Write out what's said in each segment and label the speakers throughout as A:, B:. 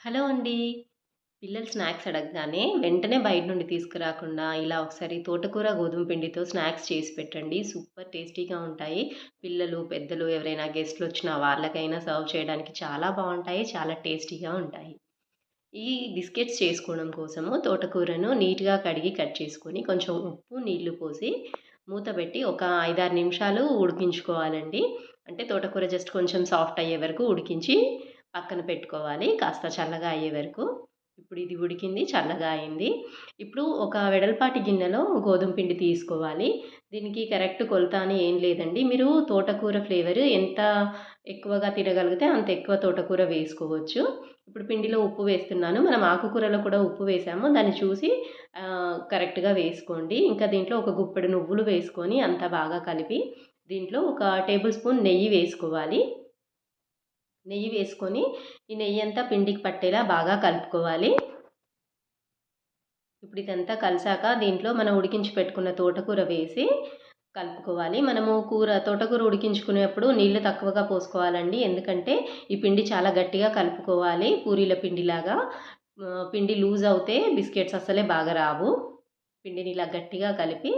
A: Hello అండి. పిల్లలు snacks అడగగానే వెంటనే బయట నుండి తీసుకురాకుండా ఇలా ఒకసారి తోటకూర గోధుమ పిండితో స్నాక్స్ చేసి పెట్టండి. సూపర్ టేస్టీగా ఉంటాయి. పిల్లలు, పెద్దలు ఎవరైనా గెస్ట్లు వచ్చినా వాళ్ళకైనా సర్వ్ చేయడానికి చాలా బాగుంటాయి చాలా టేస్టీగా ఉంటాయి. ఈ బిస్కెట్స్ చేసుకోవడం కోసము తోటకూరను నీట్‌గా కడిగి కట్ చేసుకొని కొంచెం ఉప్పు, నీళ్ళు పోసి మూత పెట్టి ఒక 5, 6 నిమిషాలు ఉడికించుకోవాలండి. అంటే తోటకూర జస్ట్ కొంచెం సాఫ్ట్ అయ్యే వరకు ఉడికించి పక్కన పెట్టుకోవాలి. కాస్త చల్లగా అయ్యే వరకు. ఇప్పుడు ఇది ఉడికింది. చల్లగా అయింది. ఇప్పుడు ఒక వెడల్పాటి గిన్నెలో గోధుమ పిండి తీసుకోవాలి. దీనికి కరెక్ట్ కొలత అని ఏం లేదండి. మీరు తోటకూర ఫ్లేవర్ ఎంత ఎక్కువగా తినగలిగితే అంత ఎక్కువ తోటకూర వేసుకోవచ్చు. ఇప్పుడు పిండిలో ఉప్పు వేస్తున్నాను. మనం ఆకుకూరలో కూడా ఉప్పు వేసాము. దాన్ని చూసి కరెక్ట్‌గా వేసుకోండి. ఇంకా దీంట్లో ఒక గుప్పెడు నువ్వులు వేసుకొని అంతా బాగా కలిపి దీంట్లో ఒక టేబుల్ స్పూన్ నెయ్యి వేసుకోవాలి. నెయ్యి వేసుకొని ఈ నెయ్యి అంతా పిండికి పట్టేలా బాగా కలుపుకోవాలి. ఇప్పుడు ఇదంతా కలిసాక దీంట్లో మనం ఉడికించి పెట్టుకున్న తోటకూర వేసి కలుపుకోవాలి. మనము కూర తోటకూర ఉడికించుకునేప్పుడు నీళ్ళు తక్కువగా పోసుకోవాలండి. ఎందుకంటే ఈ పిండి చాలా గట్టిగా కలుపుకోవాలి. పూరీల పిండిలాగా. పిండి లూజ్ అవుతే బిస్కెట్స్ అస్సలే బాగా రావు. పిండిని ఇలా గట్టిగా కలిపి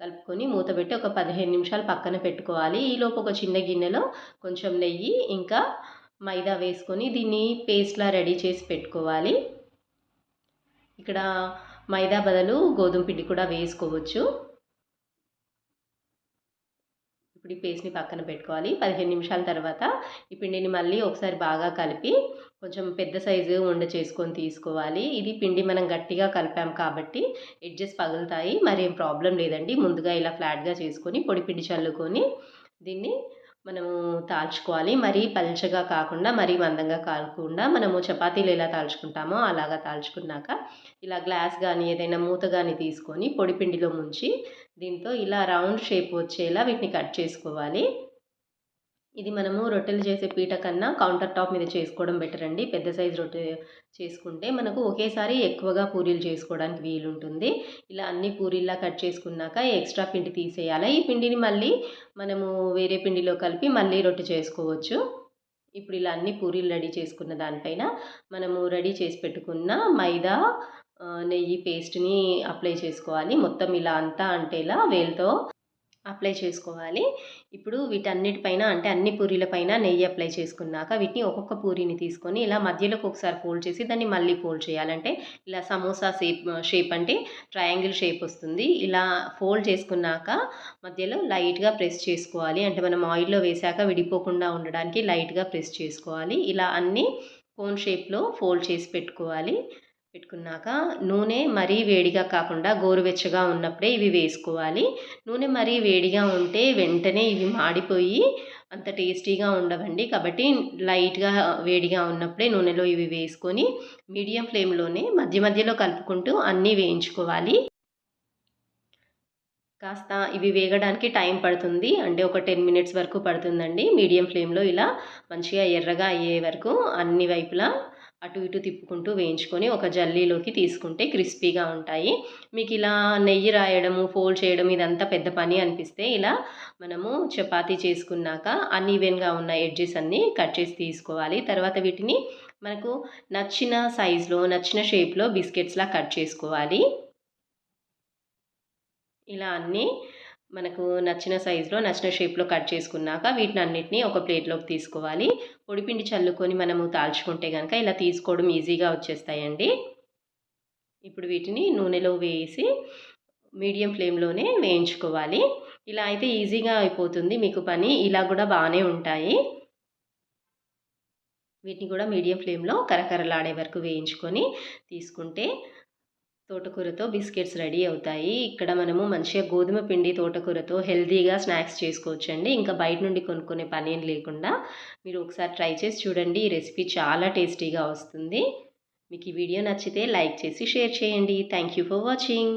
A: కలుపుకొని మూత పెట్టి ఒక 15 నిమిషాలు పక్కన పెట్టుకోవాలి. ఈలోపు ఒక చిన్న గిన్నెలో కొంచెం నెయ్యి, ఇంకా మైదా వేసుకొని దీన్ని పేస్ట్‌లా రెడీ చేసి పెట్టుకోవాలి. ఇక్కడ మైదా బదులు గోధుమ పిండి కూడా వేసుకోవచ్చు. ఇప్పుడు ఈ పేస్ట్‌ని పక్కన పెట్టుకోవాలి. 15 నిమిషాల తర్వాత ఈ పిండిని మళ్ళీ ఒకసారి బాగా కలిపి కొంచెం పెద్ద సైజు ఉండ చేసుకొని తీసుకోవాలి. ఇది పిండి మనం గట్టిగా కలిపాం కాబట్టి ఎడ్జెస్ పగులుతాయి. మరేం ప్రాబ్లం లేదండి. ముందుగా ఇలా ఫ్లాట్‌గా చేసుకొని పొడి పిండి చల్లుకొని దీన్ని మనము తాల్చుకోవాలి. మరీ పల్చగా కాకుండా, మరీ మందంగా కాకుండా మనము చపాతీలు ఎలా తాల్చుకుంటామో అలాగా తాల్చుకున్నాక ఇలా గ్లాస్ కానీ ఏదైనా మూత కానీ తీసుకొని పొడిపిండిలో ముంచి దీంతో ఇలా రౌండ్ షేప్ వచ్చేలా వీటిని కట్ చేసుకోవాలి. ఇది మనము రొట్టెలు చేసే పీట కన్నా కౌంటర్ టాప్ మీద చేసుకోవడం బెటర్ అండి. పెద్ద సైజు రొట్టె చేసుకుంటే మనకు ఒకేసారి ఎక్కువగా పూరీలు చేసుకోవడానికి వీలుంటుంది. ఇలా అన్ని పూరీల్లా కట్ చేసుకున్నాక ఎక్స్ట్రా పిండి తీసేయాలి. ఈ పిండిని మళ్ళీ మనము వేరే పిండిలో కలిపి మళ్ళీ రొట్టె చేసుకోవచ్చు. ఇప్పుడు ఇలా అన్ని పూరీలు రెడీ చేసుకున్న దానిపైన మనము రెడీ చేసి పెట్టుకున్న మైదా, నెయ్యి పేస్ట్‌ని అప్లై చేసుకోవాలి. మొత్తం ఇలా అంతా అంటే ఇలా వేలుతో అప్లై చేసుకోవాలి. ఇప్పుడు వీటన్నిటిపైన అంటే అన్ని పూరీల పైన నెయ్యి అప్లై చేసుకున్నాక వీటిని ఒక్కొక్క పూరీని తీసుకొని ఇలా మధ్యలోకి ఒకసారి ఫోల్డ్ చేసి దాన్ని మళ్ళీ ఫోల్డ్ చేయాలంటే ఇలా సమోసా షేప్ షేప్ అంటే ట్రయాంగిల్ షేప్ వస్తుంది. ఇలా ఫోల్డ్ చేసుకున్నాక మధ్యలో లైట్‌గా ప్రెస్ చేసుకోవాలి. అంటే మనం ఆయిల్‌లో వేసాక విడిపోకుండా ఉండడానికి లైట్‌గా ప్రెస్ చేసుకోవాలి. ఇలా అన్నీ కోన్ షేప్‌లో ఫోల్డ్ చేసి పెట్టుకోవాలి. పెట్టుకున్నాక నూనె మరీ వేడిగా కాకుండా గోరువెచ్చగా ఉన్నప్పుడే ఇవి వేసుకోవాలి. నూనె మరీ వేడిగా ఉంటే వెంటనే ఇవి మాడిపోయి అంత టేస్టీగా ఉండవండి. కాబట్టి లైట్‌గా వేడిగా ఉన్నప్పుడే నూనెలో ఇవి వేసుకొని మీడియం ఫ్లేమ్‌లోనే మధ్య మధ్యలో కలుపుకుంటూ అన్నీ వేయించుకోవాలి. కాస్త ఇవి వేగడానికి టైం పడుతుంది. అంటే ఒక 10 మినిట్స్ వరకు పడుతుందండి. మీడియం ఫ్లేమ్‌లో ఇలా మంచిగా ఎర్రగా అయ్యే వరకు అన్ని వైపులా అటు ఇటు తిప్పుకుంటూ వేయించుకొని ఒక జల్లీలోకి తీసుకుంటే క్రిస్పీగా ఉంటాయి. మీకు ఇలా నెయ్యి రాయడము, ఫోల్డ్ చేయడం ఇదంతా పెద్ద పని అనిపిస్తే ఇలా మనము చపాతీ చేసుకున్నాక అన్‌ఈవెన్‌గా ఉన్న ఎడ్జెస్ అన్నీ కట్ చేసి తీసుకోవాలి. తర్వాత వీటిని మనకు నచ్చిన సైజులో, నచ్చిన షేప్‌లో బిస్కెట్స్‌లా కట్ చేసుకోవాలి. ఇలా అన్నీ మనకు నచ్చిన సైజులో, నచ్చిన షేప్‌లో కట్ చేసుకున్నాక వీటిని అన్నిటినీ ఒక ప్లేట్‌లోకి తీసుకోవాలి. పొడిపిండి చల్లుకొని మనము తాల్చుకుంటే కనుక ఇలా తీసుకోవడం ఈజీగా వచ్చేస్తాయండి. ఇప్పుడు వీటిని నూనెలో వేసి మీడియం ఫ్లేమ్‌లోనే వేయించుకోవాలి. ఇలా అయితే ఈజీగా అయిపోతుంది మీకు పని. ఇలా కూడా బాగానే ఉంటాయి. వీటిని కూడా మీడియం ఫ్లేమ్‌లో కరకరలాడే వరకు వేయించుకొని తీసుకుంటే తోటకూరతో బిస్కెట్స్ రెడీ అవుతాయి. ఇక్కడ మనము మంచిగా గోధుమ పిండి తోటకూరతో హెల్తీగా స్నాక్స్ చేసుకోవచ్చండి. ఇంకా బయట నుండి కొనుక్కునే పనేం లేకుండా మీరు ఒకసారి ట్రై చేసి చూడండి. ఈ రెసిపీ చాలా టేస్టీగా వస్తుంది. మీకు ఈ వీడియో నచ్చితే లైక్ చేసి షేర్ చేయండి. Thank you for watching.